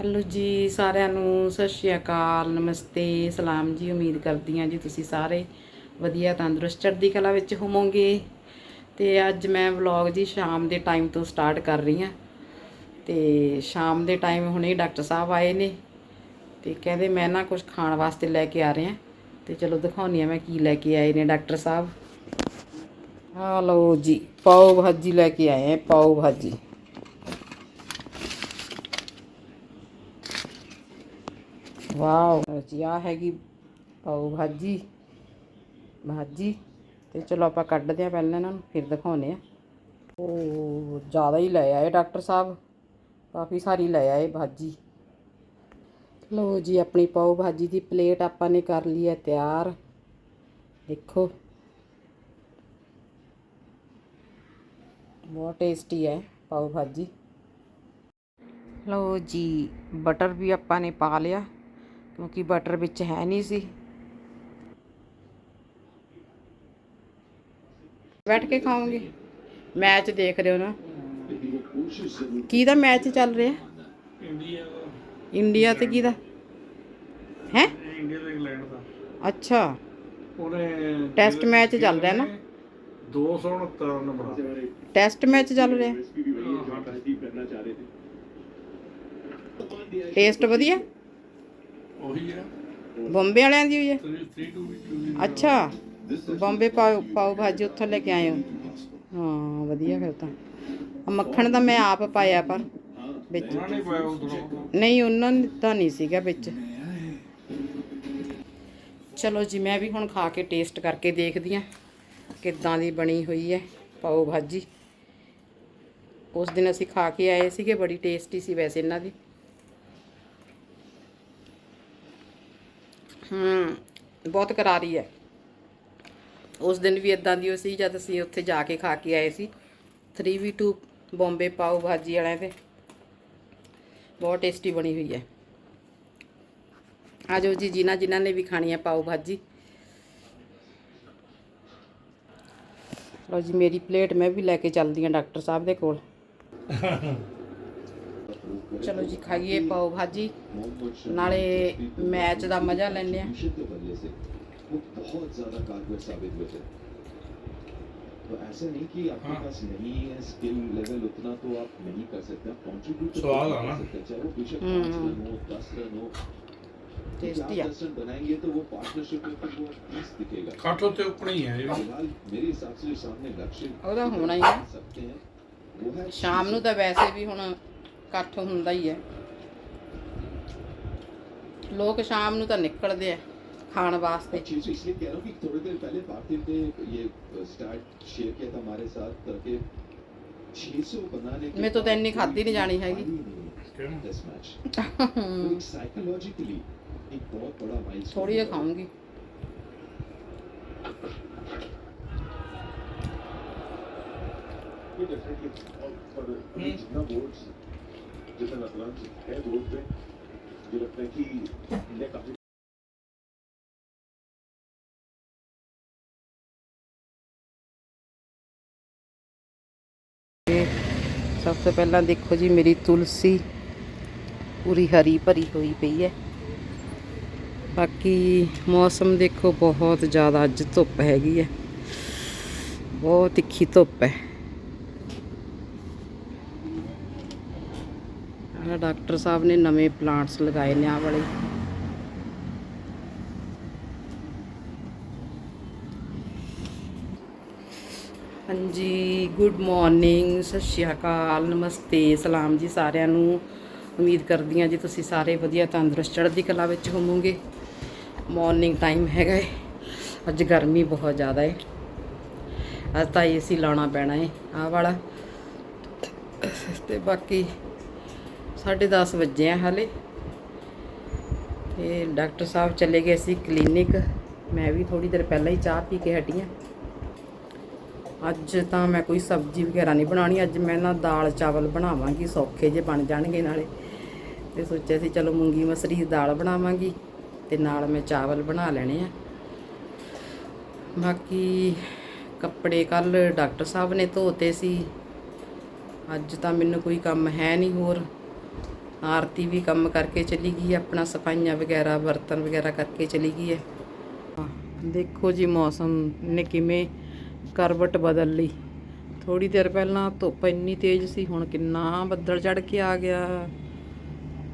Hello ਜੀ, ਸਾਰਿਆਂ ਨੂੰ ਸਤਿ ਸ਼੍ਰੀ ਅਕਾਲ, ਨਮਸਤੇ, ਸਲਾਮ ਜੀ, ਉਮੀਦ ਕਰਦੀ ਹਾਂ ਜੀ ਤੁਸੀਂ ਸਾਰੇ ਵਧੀਆ ਤੰਦਰੁਸਤ ਚੜ੍ਹਦੀ ਕਲਾ ਵਿੱਚ ਹੋਵੋਗੇ। ਤੇ ਅੱਜ ਮੈਂ ਵਲੌਗ ਜੀ ਸ਼ਾਮ ਦੇ ਟਾਈਮ ਤੋਂ ਸਟਾਰਟ ਕਰ ਰਹੀ ਹਾਂ। ਤੇ ਸ਼ਾਮ ਦੇ ਟਾਈਮ ਹੁਣੇ ਡਾਕਟਰ ਸਾਹਿਬ ਆਏ ਨੇ ਤੇ ਕਹਿੰਦੇ ਮੈਂ ਨਾ ਕੁਝ ਖਾਣ ਵਾਸਤੇ ਲੈ ਕੇ ਆ ਰਹੇ। ਹਾਂ ਤੇ ਚਲੋ ਦਿਖਾਉਣੀ ਆ ਮੈਂ ਕੀ ਲੈ ਕੇ ਆਏ ਨੇ ਡਾਕਟਰ ਸਾਹਿਬ। ਆ ਲਓ ਜੀ, ਪਾਓ ਭਾਜੀ ਲੈ ਕੇ ਆਏ ਆ, ਪਾਓ ਭਾਜੀ। ਵਾਓ ਜੀ ਆ ਹੈਗੀ ਪਾਓ ਭਾਜੀ। ਭਾਜੀ, ਤੇ ਚਲੋ ਆਪਾਂ ਕੱਢਦੇ ਆ ਪਹਿਲਾਂ ਇਹਨਾਂ ਨੂੰ, ਫਿਰ ਦਿਖਾਉਨੇ ਆ ਉਹ ਜ਼ਿਆਦਾ ਹੀ ਲੈ ਆਏ ਡਾਕਟਰ ਸਾਹਿਬ, ਕਾਫੀ ਸਾਰੀ ਲੈ ਆਏ ਭਾਜੀ। ਲਓ ਜੀ, ਆਪਣੀ ਪਾਓ ਭਾਜੀ ਦੀ ਪਲੇਟ ਆਪਾਂ ਨੇ ਕਰ ਲਈ ਹੈ ਤਿਆਰ। ਦੇਖੋ। ਬਹੁਤ ਟੇਸਟੀ ਹੈ ਪਾਓ ਭਾਜੀ। ਲਓ ਜੀ, ਬਟਰ ਵੀ ਆਪਾਂ ਨੇ ਪਾ ਲਿਆ। ਕਿਉਂਕਿ ਬਟਰ ਵਿੱਚ ਹੈ ਨਹੀਂ ਸੀ। ਬੈਠ ਕੇ ਖਾਓਗੇ। ਮੈਚ ਦੇਖ ਰਹੇ ਹੋ ਨਾ। ਕੀ ਦਾ ਮੈਚ ਚੱਲ ਰਿਹਾ? ਇੰਡੀਆ ਇੰਡੀਆ ਤੇ ਕੀ ਦਾ? ਹੈ? ਇੰਡੀਆ ਤੇ ਇੰਗਲੈਂਡ ਦਾ ਅੱਛਾ। ਉਹਨੇ ਟੈਸਟ ਮੈਚ ਚੱਲ ਰਿਹਾ ਨਾ। 269 ਰਨ ਬਣਾ ਟੈਸਟ ਮੈਚ ਚੱਲ ਰਿਹਾ। ਟੇਸਟ ਵਧੀਆ? ਉਹੀ ਹੈ। ਬੰਬੇ ਵਾਲਿਆਂ ਦੀ ਹੋਈ ਹੈ? 3 2 ਅੱਛਾ। ਬੰਬੇ ਪਾਓ ਪਾਓ ਭਾਜੀ ਉੱਥੋਂ ਲੈ ਕੇ ਆਏ ਹੋ ਹਾਂ ਵਧੀਆ ਫਿਰ ਤਾਂ। ਆਹ ਮੱਖਣ ਤਾਂ ਮੈਂ ਆਪ ਪਾਇਆ ਪਰ ਵਿੱਚ। ਉਹਨਾਂ ਨੇ ਪਾਇਆ ਉਧਰੋਂ। ਨਹੀਂ ਉਹਨਾਂ ਨੇ ਤਾਂ ਨਹੀਂ ਸੀਗਾ ਵਿੱਚ। ਚਲੋ ਜੀ ਮੈਂ ਵੀ ਹੁਣ ਖਾ ਕੇ ਟੇਸਟ ਕਰਕੇ ਦੇਖਦੀ ਆ ਕਿੱਦਾਂ ਦੀ ਬਣੀ ਹੋਈ ਹੈ ਪਾਓ ਭਾਜੀ। ਉਸ ਦਿਨ ਅਸੀਂ ਖਾ ਕੇ ਆਏ ਸੀਗੇ ਬੜੀ ਟੇਸਟੀ ਸੀ ਵੈਸੇ ਇਹਨਾਂ ਦੀ। ਹੂੰ। ਬਹੁਤ ਕਰਾਰੀ ਹੈ। ਉਸ ਦਿਨ ਵੀ ਇਦਾਂ ਦੀ ਉਹ ਸੀ ਜਦ ਅਸੀਂ ਉੱਥੇ ਜਾ ਕੇ ਖਾ ਕੇ ਆਏ ਸੀ। 3v2 ਬੰਬੇ ਪਾਓ ਭਾਜੀ ਵਾਲਿਆਂ ਤੇ। ਬਹੁਤ ਟੇਸਟੀ ਬਣੀ ਹੋਈ ਹੈ। ਆ ਜਾਓ ਜੀ ਜਿਨ੍ਹਾਂ ਜਿਨ੍ਹਾਂ ਨੇ ਵੀ ਖਾਣੀ ਹੈ ਪਾਓ ਭਾਜੀ। ਲਓ ਜੀ ਮੇਰੀ ਪਲੇਟ ਮੈਂ ਵੀ ਲੈ ਕੇ ਚੱਲਦੀ ਹਾਂ ਡਾਕਟਰ ਸਾਹਿਬ ਦੇ ਕੋਲ। ਚਲੋ ਜੀ ਖਾਈਏ ਪਾਓ ਭਾਜੀ ਨਾਲੇ ਮੈਚ ਦਾ ਮਜ਼ਾ ਲੈਂਦੇ ਆ ट्यूशन की वजह से वो बहुत ज्यादा कारगर साबित हुए थे तो ऐसा नहीं कि आपके हाँ। पास नहीं है स्किल लेवल उतना तो आप नहीं कर सकते आप कंट्रीब्यूट स्वाद कर आना। सकते हैं चाहे वो बेशक हम्म, पाँच हम्म। रन हो दस रन हो क्योंकि आप टेस्टी है दस रन बनाएंगे तो वो पार्टनरशिप में फिर वो पीस दिखेगा ਕੱਟ ਉੱਤੇ ਉੱਪਰ ਹੀ ਹੈ ਇਹ फिलहाल मेरे हिसाब से जो सामने लक्ष्य ਉਹਦਾ ਹੋਣਾ ਹੀ ਹੈ कर सकते हैं वो है ਸ਼ਾਮ ਨੂੰ ਤਾਂ ਵੈਸੇ ਵੀ ਹੁਣ ਇਕੱਠ ਹੁੰਦਾ ਹੀ ਹੈ ਲੋਕ ਸ਼ਾਮ ਨੂੰ ਤਾਂ ਨਿਕਲਦੇ ਆ ਖਾਣ ਵਾਸਤੇ अच्छी चीज इसलिए कह रहा हूँ कि थोड़ी देर पहले पार्थिव ने ये स्टार्ट शेयर किया था हमारे साथ करके 600 बनाने के मैं तो बाद इतनी खाती नहीं जानी हैगी। हारी नहीं ਕਿਉਂ टेस्ट मैच तो एक साइकोलॉजिकली एक बहुत बड़ा माइलस्टोन ਥੋੜੀ ਜਿਹੀ ਖਾਊਂਗੀ ये डेफिनेटली और अभी जितना बोर्ड्स जितना रतलाम है बोर्ड पे मुझे लगता है कि इंडिया काफी ਸਭ ਤੋਂ ਪਹਿਲਾਂ ਦੇਖੋ ਜੀ ਮੇਰੀ ਤੁਲਸੀ ਪੂਰੀ ਹਰੀ ਭਰੀ ਹੋਈ ਪਈ ਹੈ ਬਾਕੀ ਮੌਸਮ ਦੇਖੋ ਬਹੁਤ ਜ਼ਿਆਦਾ ਅੱਜ ਧੁੱਪ ਹੈਗੀ ਹੈ ਬਹੁਤ ਤਿੱਖੀ ਧੁੱਪ ਹੈ ਆਹ ਡਾਕਟਰ ਸਾਹਿਬ ਨੇ ਨਵੇਂ ਪਲਾਂਟਸ ਲਗਾਏ ਨੇ ਆ ਵਾਲੇ। ਹਾਂਜੀ ਗੁੱਡ ਮਾਰਨਿੰਗ ਸਤਿ ਸ਼੍ਰੀ ਅਕਾਲ, ਨਮਸਤੇ, ਸਲਾਮ ਜੀ ਸਾਰਿਆਂ ਨੂੰ। ਉਮੀਦ ਕਰਦੀ ਹਾਂ ਜੀ ਤੁਸੀਂ ਸਾਰੇ ਵਧੀਆ, ਤੰਦਰੁਸਤ, ਚੜ੍ਹਦੀ ਕਲਾ ਵਿੱਚ ਹੋਵੋਗੇ। ਮਾਰਨਿੰਗ ਟਾਈਮ ਹੈਗਾ ਹੈ ਅੱਜ ਗਰਮੀ ਬਹੁਤ ਜ਼ਿਆਦਾ ਏ। ਅੱਜ ਤਾਂ ਏਸੀ ਲਾਉਣਾ ਪੈਣਾ ਏ, ਆਹ ਵਾਲਾ। ਤੇ ਬਾਕੀ 10:30 ਵਜੇ ਆ ਹਾਲੇ। ਤੇ ਡਾਕਟਰ ਸਾਹਿਬ ਚਲੇ ਗਏ ਸੀ ਕਲੀਨਿਕ। ਮੈਂ ਵੀ ਥੋੜੀ ਦੇਰ ਪਹਿਲਾਂ ਹੀ ਚਾਹ ਪੀ ਕੇ ਹਟੀ ਹਾਂ ਅੱਜ ਤਾਂ ਮੈਂ ਕੋਈ ਸਬਜ਼ੀ ਵਗੈਰਾ ਨਹੀਂ ਬਣਾਉਣੀ। ਅੱਜ ਮੈਂ ਨਾ ਦਾਲ ਚਾਵਲ ਬਣਾਵਾਂਗੀ, ਸੌਖੇ ਜੇ ਬਣ ਜਾਣਗੇ ਨਾਲੇ। ਤੇ ਸੋਚਿਆ ਸੀ ਚਲੋ ਮੂੰਗੀ ਮਸਰੀ ਦੀ ਦਾਲ ਬਣਾਵਾਂਗੀ ਤੇ ਨਾਲ ਮੈਂ ਚਾਵਲ ਬਣਾ ਲੈਣੇ ਆ। ਬਾਕੀ ਕੱਪੜੇ ਕੱਲ ਡਾਕਟਰ ਸਾਹਿਬ ਨੇ ਧੋਤੇ ਸੀ। ਅੱਜ ਤਾਂ ਮੈਨੂੰ ਕੋਈ ਕੰਮ ਹੈ ਨਹੀਂ ਹੋਰ। ਆਰਤੀ ਵੀ ਕੰਮ ਕਰਕੇ ਚਲੀ ਗਈ ਹੈ, ਆਪਣਾ ਸਫਾਈਆਂ ਵਗੈਰਾ ਬਰਤਨ ਵਗੈਰਾ ਕਰਕੇ ਚਲੀ ਗਈ ਹੈ। ਦੇਖੋ ਜੀ ਮੌਸਮ ਨੇ ਕਿਵੇਂ ਕਰਵਟ ਬਦਲ ਲਈ। ਥੋੜੀ ਦੇਰ ਪਹਿਲਾਂ ਧੁੱਪ ਇੰਨੀ ਤੇਜ਼ ਸੀ ਹੁਣ ਕਿੰਨਾ ਬੱਦਲ ਚੜ ਕੇ ਆ ਗਿਆ।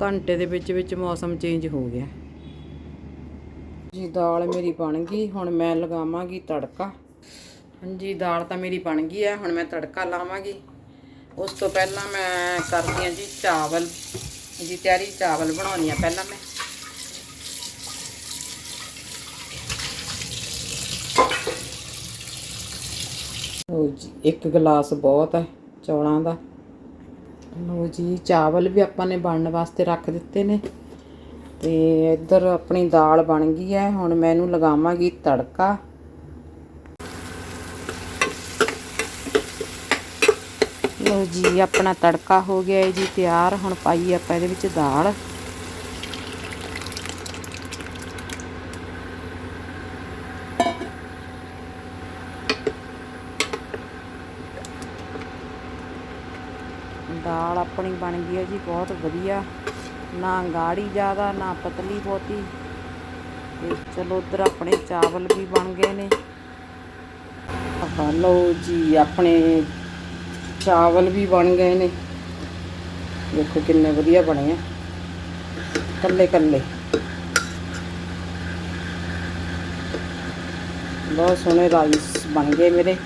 ਘੰਟੇ ਦੇ ਵਿੱਚ ਵਿੱਚ ਮੌਸਮ ਚੇਂਜ ਹੋ ਗਿਆ। ਜੀ ਦਾਲ ਮੇਰੀ ਬਣ ਗਈ ਹੁਣ ਮੈਂ ਲਗਾਵਾਂਗੀ ਤੜਕਾ। ਹਾਂਜੀ ਦਾਲ ਤਾਂ ਮੇਰੀ ਬਣ ਗਈ ਹੈ ਹੁਣ ਮੈਂ ਤੜਕਾ ਲਾਵਾਂਗੀ। ਉਸ ਤੋਂ ਪਹਿਲਾਂ ਮੈਂ ਕਰਦੀ ਹਾਂ ਜੀ ਚਾਵਲ। ਜੀ, ਤਿਆਰੀ ਚਾਵਲ ਬਣਾਉਣੀ ਆ ਪਹਿਲਾਂ ਮੈਂ। ਲਓ ਜੀ, ਇੱਕ ਗਲਾਸ ਬਹੁਤ ਹੈ ਚੌਲਾਂ ਦਾ। ਲਓ ਜੀ, ਚਾਵਲ ਵੀ ਆਪਾਂ ਨੇ ਬਣਨ ਵਾਸਤੇ ਰੱਖ ਦਿੱਤੇ ਨੇ। ਤੇ ਇੱਧਰ ਆਪਣੀ ਦਾਲ ਬਣ ਗਈ ਹੈ, ਹੁਣ ਮੈਂ ਇਹਨੂੰ ਲਗਾਵਾਂਗੀ ਤੜਕਾ ਲਓ ਜੀ, ਆਪਣਾ ਤੜਕਾ ਹੋ ਗਿਆ ਹੈ ਜੀ, ਤਿਆਰ। ਹੁਣ ਪਾਈ ਆਪਾਂ ਇਹਦੇ ਵਿੱਚ ਦਾਲ। ਦਾਲ ਆਪਣੀ ਬਣ ਗਈ ਹੈ ਜੀ, ਬਹੁਤ ਵਧੀਆ। ਨਾ ਗਾੜੀ ਜ਼ਿਆਦਾ, ਨਾ ਪਤਲੀ ਬਹੁਤੀ। ਤੇ ਚਲੋ ਉਧਰ ਆਪਣੇ ਚਾਵਲ ਵੀ ਬਣ ਗਏ ਨੇ। ਆਹ ਲਓ ਜੀ, ਆਪਣੇ ਚਾਵਲ ਵੀ ਬਣ ਗਏ ਨੇ। ਦੇਖੋ ਕਿੰਨੇ ਵਧੀਆ ਬਣੇ ਆ। ਕੱਲੇ ਕੱਲੇ। ਬਹੁਤ ਸੋਹਣੇ ਰਾਈਸ ਬਣ ਗਏ ਮੇਰੇ।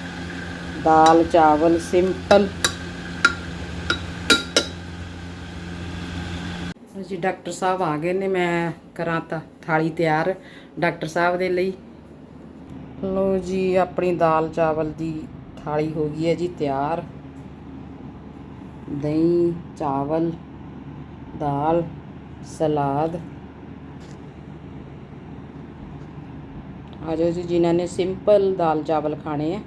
ਦਾਲ, ਚਾਵਲ, ਸਿੰਪਲ। ਜੀ, ਡਾਕਟਰ ਸਾਹਿਬ ਆ ਗਏ ਨੇ, ਮੈਂ ਕਰਾਂ ਤਾਂ ਥਾਲੀ ਤਿਆਰ ਡਾਕਟਰ ਸਾਹਿਬ ਦੇ ਲਈ। ਲੋ ਜੀ, ਆਪਣੀ ਦਾਲ ਚਾਵਲ ਦੀ ਥਾਲੀ ਹੋ ਗਈ ਹੈ ਜੀ ਤਿਆਰ। ਦਹੀਂ ਚਾਵਲ ਦਾਲ ਸਲਾਦ। ਆ ਜਾਓ ਜੀ ਜਿਨ੍ਹਾਂ ਨੇ ਸਿੰਪਲ ਦਾਲ ਚਾਵਲ ਖਾਣੇ ਹੈ